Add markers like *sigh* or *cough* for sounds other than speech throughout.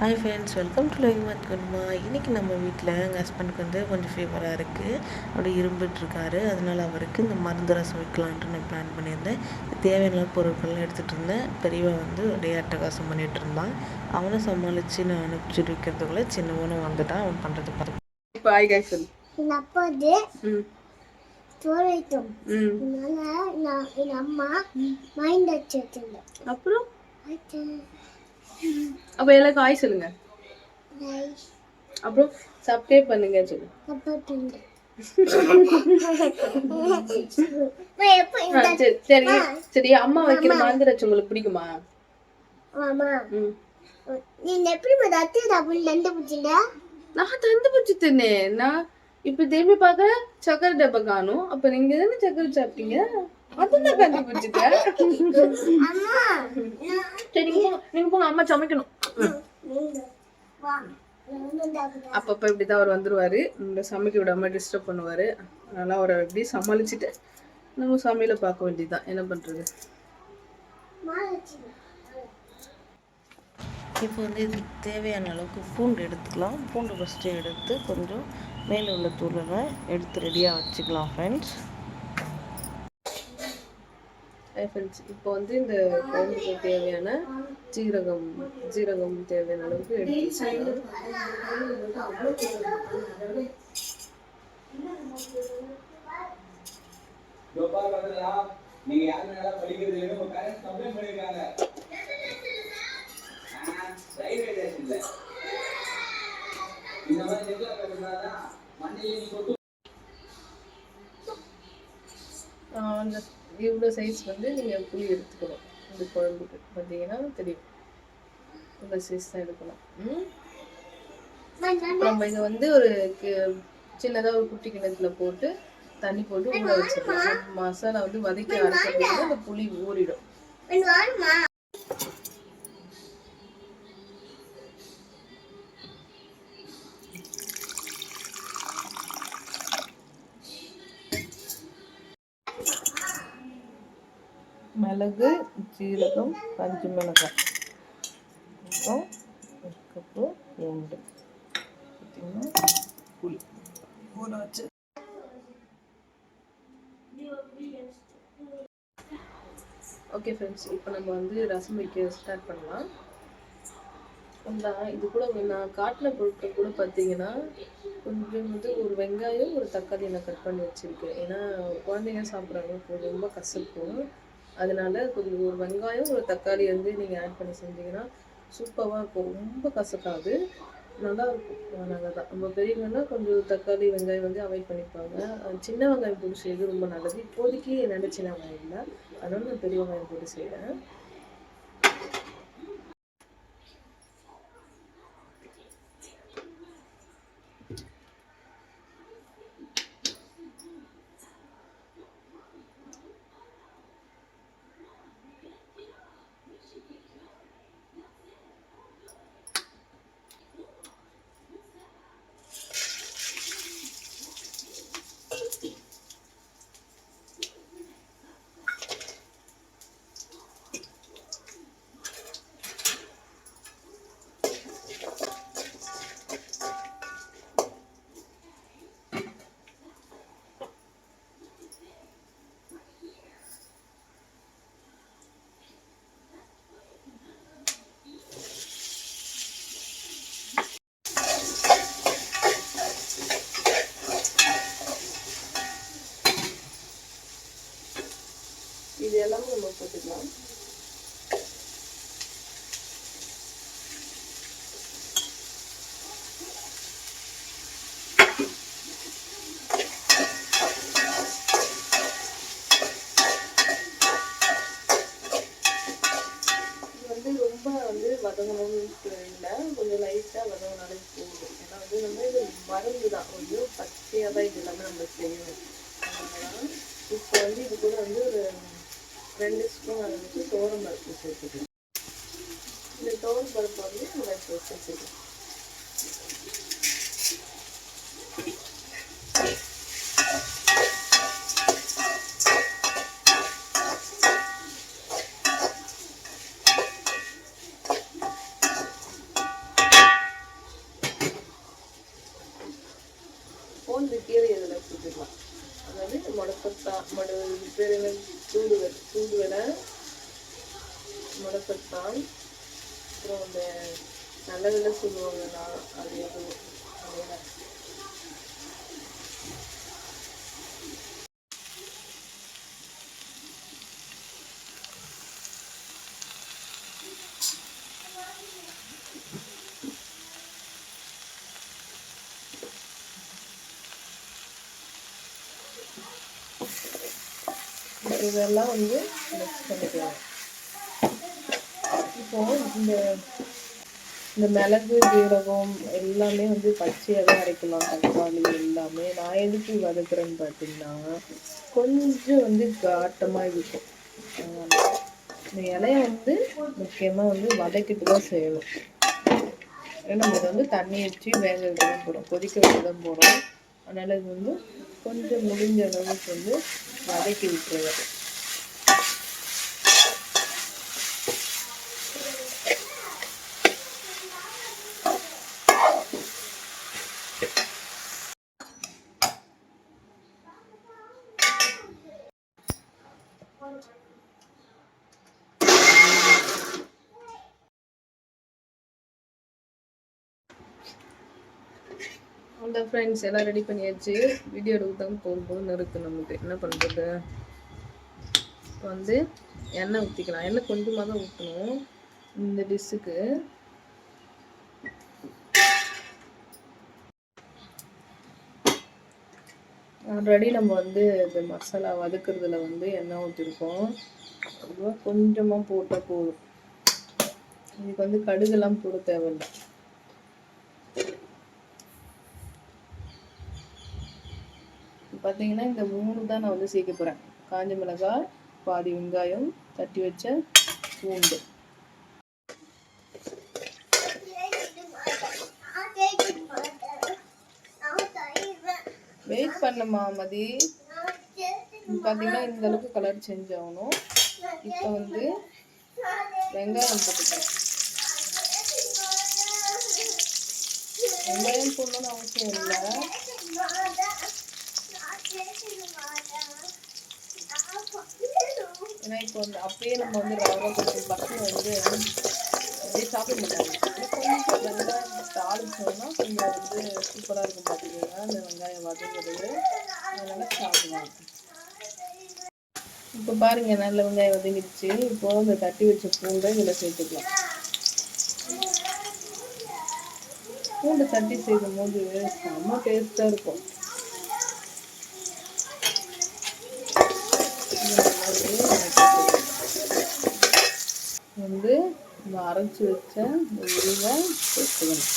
Hi friends welcome to live math குடுமா இன்றைக்கி நம்ம வீட்டில் எங்கள் ஹஸ்பண்டுக்கு வந்து கொஞ்சம் ஃபீவராக இருக்குது அப்படி இருந்துட்டுருக்காரு. அதனால் அவருக்கு இந்த மருந்து ரசம் வைக்கலான்ட்டு நான் பிளான் பண்ணியிருந்தேன். தேவையான பொருட்கள்லாம் எடுத்துகிட்டு இருந்தேன். பெரியவன் வந்து அப்படியே அட்டகாசம் பண்ணிகிட்டு இருந்தான். அவனை சமாளித்து நான் அனுப்பிச்சி வைக்கிறதுக்குள்ளே சின்னவனும் வந்துட்டான். அவன் பண்ணுறது பாருங்க இப்போ ஆய் காய் சொல்லு. எங்க அப்பா வந்து ம். சோறு வைக்கும். ம். அதனால நான் எங்க அம்மா மைண்ட் வச்சு வச்சிருந்தேன். அப்புறம்? அப்போ எல்லாருக்கும் ஆய் சொல்லுங்க. அப்புறம் சப்ஸ்கிரைப் பண்ணுங்க சொல்லு. சப்போர்ட் உண்டு எப்போ ஆ, இந்த சரி சரி அம்மா வைக்கிற மாந்திரச்சு உங்களுக்கு பிடிக்குமா? மாமா. ம். நீ எப்படி நான் தந்து பிடிச்சி தின்னேன் நான் இப்போ திரும்பி பார்க்க சக்கரை டப்பா காணும். அப்போ நீங்க தானே சக்கரை சாப்பிட்டீங்க? அதுதான் கண்டுபிடிச்சிட்டேன் நீங்க போங்க நீங்க போங்க அம்மா சமைக்கணும். அப்பப்போ இப்படி தான் அவர் வந்துருவாரு. நம்மளை சமைக்க விடாம டிஸ்டர்ப் பண்ணுவாரு. அதனால அவரை எப்படி சமாளிச்சுட்டு நம்ம சமையலை பார்க்க வேண்டியதுதான். என்ன பண்றது. இப்போ வந்து இது தேவையான அளவுக்கு பூண்டு எடுத்துக்கலாம். பூண்டு ஃபஸ்ட்டு எடுத்து கொஞ்சம் மேலே உள்ள தூளெல்லாம் எடுத்து ரெடியாக வச்சுக்கலாம் ஃப்ரெண்ட்ஸ் ஃப்ரெண்ட்ஸ் இப்போ வந்து இந்த குழம்புக்கு தேவையான ஜீரகம் ஜீரகம் தேவையான அளவுக்கு எடுத்து வச்சுக்கலாம். நீங்க யாரு படிக்கிறது உங்க பேரண்ட்ஸ் கம்ப்ளைண்ட் பண்ணிருக்காங்க இந்த மாதிரி நீ கொட்டு அந்த இவ்வளோ சைஸ் வந்து நீங்கள் புளி எடுத்துக்கணும். இந்த குழம்புக்கு. பார்த்தீங்கன்னா தெரியும். இவ்வளோ சைஸ் தான் எடுக்கணும். அப்புறம் நம்ம இதை வந்து ஒரு சின்னதாக ஒரு குட்டி கிணத்துல போட்டு தண்ணி போட்டு ஊற வச்சிடலாம். மசாலா வந்து வதக்கி அரைக்கிறதுக்கு அந்த புளி ஊறிடும். மிளகு ஜீரகம் பஞ்சு மிளகாய். அப்புறம் அதுக்கப்புறம் பூண்டு பார்த்தீங்கன்னா புளி. ஊற வச்சு. ஓகே ஃப்ரெண்ட்ஸ் இப்போ நம்ம வந்து ரசம் வைக்க ஸ்டார்ட் பண்ணலாம். அந்த இது கூட நான் காட்டின பொருட்கள் கூட பார்த்தீங்கன்னா கொஞ்சம் வந்து ஒரு வெங்காயம் ஒரு தக்காளி நான் கட் பண்ணி வச்சுருக்கேன். ஏன்னா குழந்தைங்க சாப்பிட்றாங்க கொஞ்சம் ரொம்ப கசக்கும். அதனால கொஞ்சம் ஒரு வெங்காயம் ஒரு தக்காளி வந்து நீங்கள் ஆட் பண்ணி செஞ்சீங்கன்னா சூப்பராக இருக்கும். ரொம்ப கசக்காது. நல்லா இருக்கும். அதனால தான். நம்ம பெரியவங்கன்னா கொஞ்சம் தக்காளி வெங்காயம் வந்து அவாய்ட் பண்ணிப்பாங்க. சின்ன வெங்காயம் போட்டு செய்யறது ரொம்ப நல்லது. இப்போதைக்கு என்னோட சின்ன வெங்காயம் இல்லை. அதனால நான் பெரிய வெங்காயம் போட்டு செய்கிறேன் வறுத்து வச்சுக்கணும் இந்த தோல் பருப்பு வந்து நம்ம வறுத்து வச்சு அதாவது முடக்கத்தான் மடு பேர் என்ன தூதுவல் தூதுவலை முடக்கத்தான் அப்புறம் இந்த நல்லதில் சொல்லுவாங்கண்ணா அது எதுவும் அதெல்லாம் இதெல்லாம் வந்து மிக்ஸ் பண்ணிக்கலாம். இப்போ இந்த இந்த மிளகு ஜீரகம் எல்லாமே வந்து பச்சையாக தான் அரைக்கலாம். தக்காளி எல்லாமே. நான் எதுக்கு வதக்குறேன்னு பார்த்தீங்கன்னா கொஞ்சம் வந்து காட்டமாக இருக்கும். இந்த இலைய வந்து முக்கியமாக வந்து வதக்கிட்டு தான் செய்யணும். ஏன்னா நம்ம இதை வந்து தண்ணி வச்சு வேக வைக்க தான் போகிறோம் கொதிக்க வைக்க தான் போகிறோம் அதனால் இது வந்து கொஞ்சம் முடிஞ்ச அளவுக்கு வந்து வதக்கி விட்டுருவேன். அந்த ஃப்ரெண்ட்ஸ் எல்லாம் ரெடி பண்ணியாச்சு. வீடியோ எடுக்க போதும் போதும் இருக்கு நமக்கு. என்ன பண்ணுறது இப்போ வந்து எண்ணெய் ஊற்றிக்கலாம் எண்ணெய் கொஞ்சமாக தான் ஊற்றணும் இந்த டிஷ்ஷுக்கு ஆல்ரெடி நம்ம வந்து இந்த மசாலா வதக்குறதுல வந்து எண்ணெய் ஊற்றிருக்கோம் அதுவாக கொஞ்சமாக போட்டால் போதும். இதுக்கு வந்து கடுகெல்லாம் போட தேவையில்லை. பார்த்தீங்கன்னா இந்த மூணு தான் நான் வந்து சேர்க்க போகிறேன் காஞ்ச மிளகாய் பாதி வெங்காயம் தட்டி வச்ச பூண்டு. வெயிட் பண்ணமா மதி. பார்த்தீங்கன்னா இந்த அளவுக்கு கலர் சேஞ்ச் ஆகணும். இப்போ வந்து வெங்காயம் போட்டுக்கிறேன் வெங்காயம் போடணும்னு அவசியம் இல்லை. ஏன்னா இப்போ வந்து அப்பயே நம்ம வந்து ரவை கொஞ்சம் பக்கம் வந்து அப்படியே சாப்பிட மாட்டாங்க. கொஞ்சம் வெங்காயம் தாளிச்சோம்னா கொஞ்சம் வந்து சூப்பராக இருக்கும் பார்த்தீங்கன்னா இந்த வெங்காயம் வதங்கிறது அதனால சாப்பிடுவாங்க. இப்போ பாருங்க நல்ல வெங்காயம் வதங்கிடுச்சு. இப்போ இந்த தட்டி வச்ச பூண்டை இதில் சேர்த்துக்கலாம். பூண்டை தட்டி செய்யும் போது செம்ம டேஸ்ட்டாக இருக்கும் வந்து இந்த அரைச்சி வச்ச இந்த உருவை சேர்த்துக்கணும்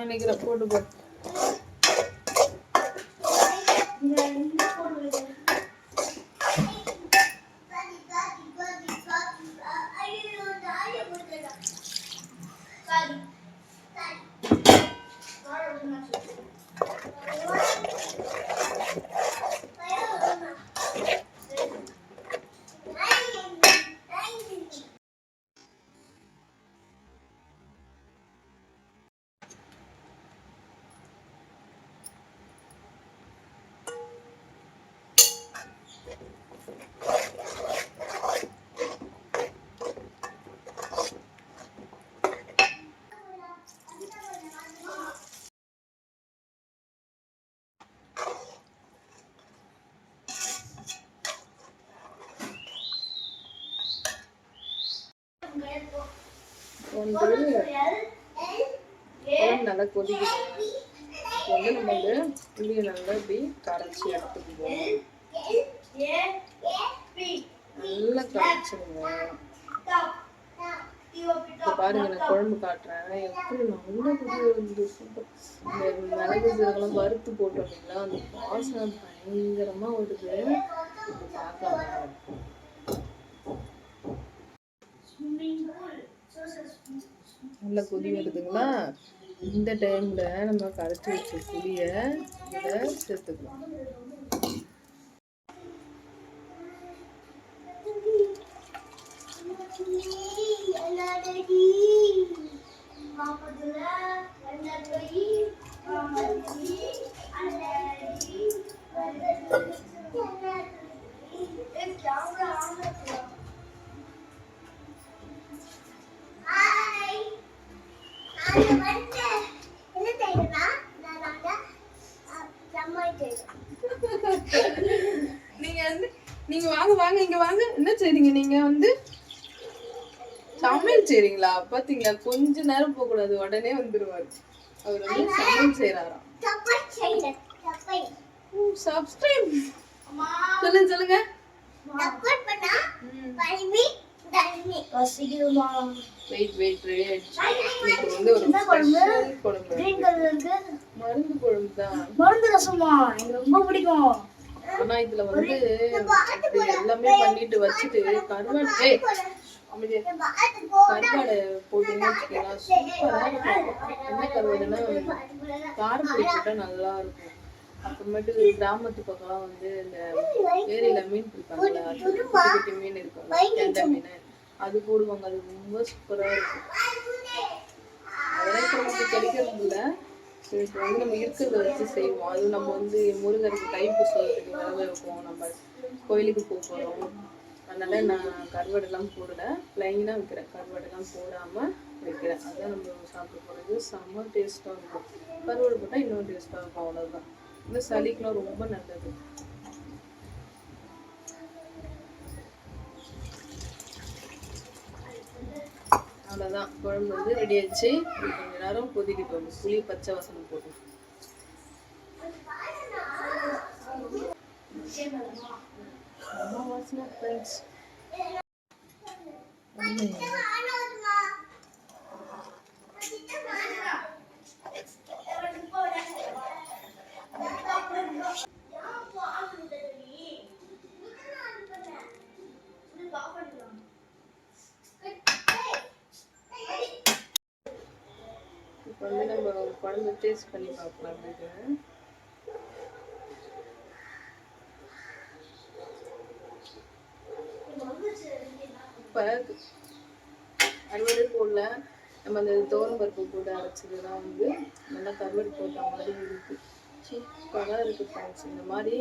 நினைக்கிற போட்டு போட்டு வந்து நல்லா கொதிக்குது. வந்து நம்ம வந்து புளியை நல்லா இப்படி கரைச்சி எடுத்துக்குவோம். நல்லா கரைச்சிடுங்க இப்போ பாருங்க நான் குழம்பு காட்டுறேன். எப்படி நல்லா கொதி வந்து சூப்பர். இந்த மிளகு சீரகெல்லாம் வறுத்து போட்டோம் இல்லைங்களா? அந்த வாசனை பயங்கரமாக வருது. இப்போ பார்க்கலாம். நல்லா கொதி வருதுங்களா? இந்த டைமில் நம்ம கரைச்சி வச்ச புளியை இதில் சேர்த்துக்கலாம். என்ன *laughs* நீங்க வந்து நீங்க வாங்க வாங்க இங்க வாங்க. என்ன செய்றீங்க? நீங்க வந்து சமையல் செய்றீங்களா? பாத்தீங்களா? கொஞ்ச நேரம் போக கூடாது உடனே வந்துருவாரு. அவர் வந்து சமையல் செய்யறாராம் சப்ஸ்கிரைப் சொல்லுங்க சொல்லுங்க. வசிக்குமா வெயிட் வெயிட் இன்னைக்கு வந்து ஒரு ஸ்பெஷல் குழம்பு. மருந்து குழம்பு. தான் மருந்து ரசமா? எனக்கு ரொம்ப பிடிக்கும். ஆனா இதுல வந்து எல்லாமே பண்ணிட்டு வச்சுட்டு கருவாடு. கருவாடை போட்டீங்கன்னு வச்சுக்கோங்களேன் சூப்பரா இருக்கும். என்ன கருவாடுன்னா காரப்பொடி போட்டா நல்லா இருக்கும். அப்புறமேட்டு கிராமத்து பக்கம்லாம் வந்து இந்த ஏரியில மீன் பிடிப்பாங்கல்ல குட்டி குட்டி மீன் இருக்கும் கெண்டை மீன் அது போடுவாங்க. அது ரொம்ப சூப்பரா இருக்கும். அதெல்லாம் இப்போ நமக்கு கிடைக்கிறது இல்லை. இப்போ வந்து நம்ம இருக்கிறத வச்சு செய்வோம். அது நம்ம வந்து முருகருக்கு தைப்பூசத்துக்கு விரதம் இருக்கும். நம்ம கோயிலுக்கு போக போகிறோம் அதனால நான் கருவாடெல்லாம் போடல. பிளைனாக வைக்கிறேன். கருவாடெல்லாம் போடாம வைக்கிறேன். அதான் நம்ம சாப்பிட போகிறது செம்ம டேஸ்ட்டாக இருக்கும். கருவாடு போட்டால் இன்னும் டேஸ்ட்டாக இருக்கும். அவ்வளோதான் இந்த சளிக்கெலாம் ரொம்ப நல்லது. அவ்வளோதான் குழம்பு வந்து ரெடி ஆயிடுச்சு. கொஞ்ச நேரம் கொதிக்கிட்டு வந்து புளி பச்சை வாசனை போட்டு அம்மா வாசனை ஃப்ரெண்ட்ஸ் நம்ம டேஸ்ட் பண்ணி பார்க்கலாம் அப்படின்னு இப்போ அறுவடை போடல நம்ம அந்த தோரம் பருப்பு போட்டு அரைச்சதுலாம் வந்து நல்லா கருவாடு போட்ட மாதிரி இருக்கு. சூப்பராக இருக்கு ஃப்ரெண்ட்ஸ் இந்த மாதிரி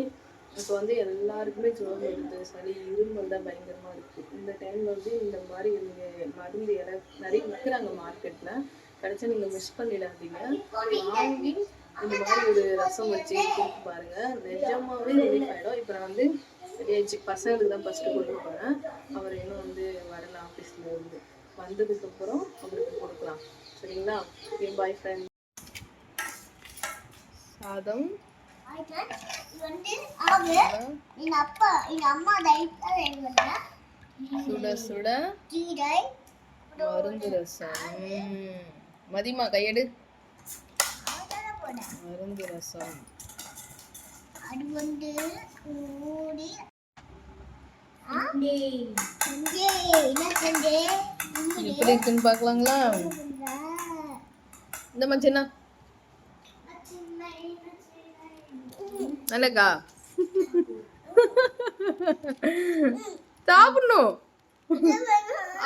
இப்போ வந்து எல்லாருக்குமே ஜோம் வருது. சளி இருமல் தான் பயங்கரமாக இருக்குது இந்த டைமில் வந்து இந்த மாதிரி நீங்கள் மருந்து இலை நிறைய விற்கிறாங்க மார்க்கெட்டில் கிடைச்சா நீங்கள் மிஸ் பண்ணிடாதீங்க. வாங்கி இந்த மாதிரி ஒரு ரசம் வச்சு கொடுத்து பாருங்க. நிஜமாவே ரிலீஃப் ஆகிடும் இப்போ நான் வந்து ஆயிடுச்சு பசங்களுக்கு தான் ஃபஸ்ட்டு கொடுக்க போகிறேன் அவர் இன்னும் வந்து வரல ஆஃபீஸில் இருந்து. வந்ததுக்கப்புறம் அவருக்கு கொடுக்கலாம். சரிங்களா? ஓகே பாய் ஃப்ரெண்ட் சாதம். சுட சுட. கீரை. மருந்து ரசம். மதிமா கையெடு. மருந்து ரசம். அது வந்து மூடி இங்கே என்ன செஞ்சே எப்படி இருக்குன்னு பார்க்கலாங்களா? இந்த மச்சனா நல்லக்கா சாப்பிடணும்.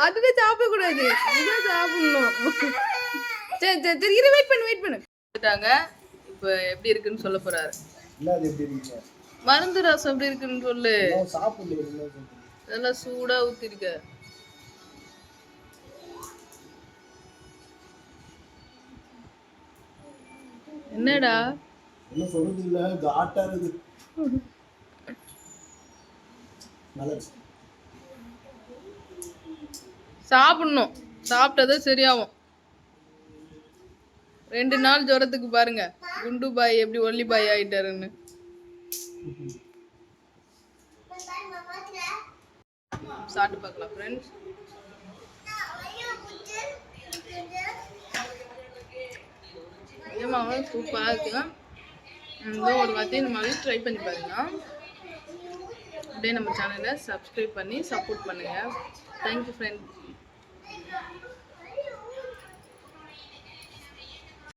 அதுல சாப்பிடக்கூடாது. இதான் சாப்பிடணும். சரி இரு வெயிட் பண்ணு வெயிட் பண்ணு. வந்துட்டாங்க. இப்போ எப்படி இருக்குன்னு சொல்ல போறாரு. மருந்து ரசம் எப்படி இருக்குன்னு சொல்லு. நல்லா சூடா ஊத்திருக்க. என்னடா? என்ன சொல்றது இல்ல காட்டா இருக்கு. சாப்பிடணும். சாப்பிட்டது சரியாகும். ரெண்டு நாள் ஜுரத்துக்கு பாருங்க. குண்டு பாய் எப்படி ஒல்லி பாய் ஆயிட்டாருன்னு. சாப்பிட்டு பார்க்கலாம் ஃப்ரெண்ட்ஸ் நிஜமாவே சூப்பராக இருக்கு. ஒரு வாட்டி இந்த மாதிரி ட்ரை பண்ணி பாருங்க. அப்படியே நம்ம சேனலை சப்ஸ்கிரைப் பண்ணி சப்போர்ட் பண்ணுங்கள் தேங்க்யூ ஃப்ரெண்ட்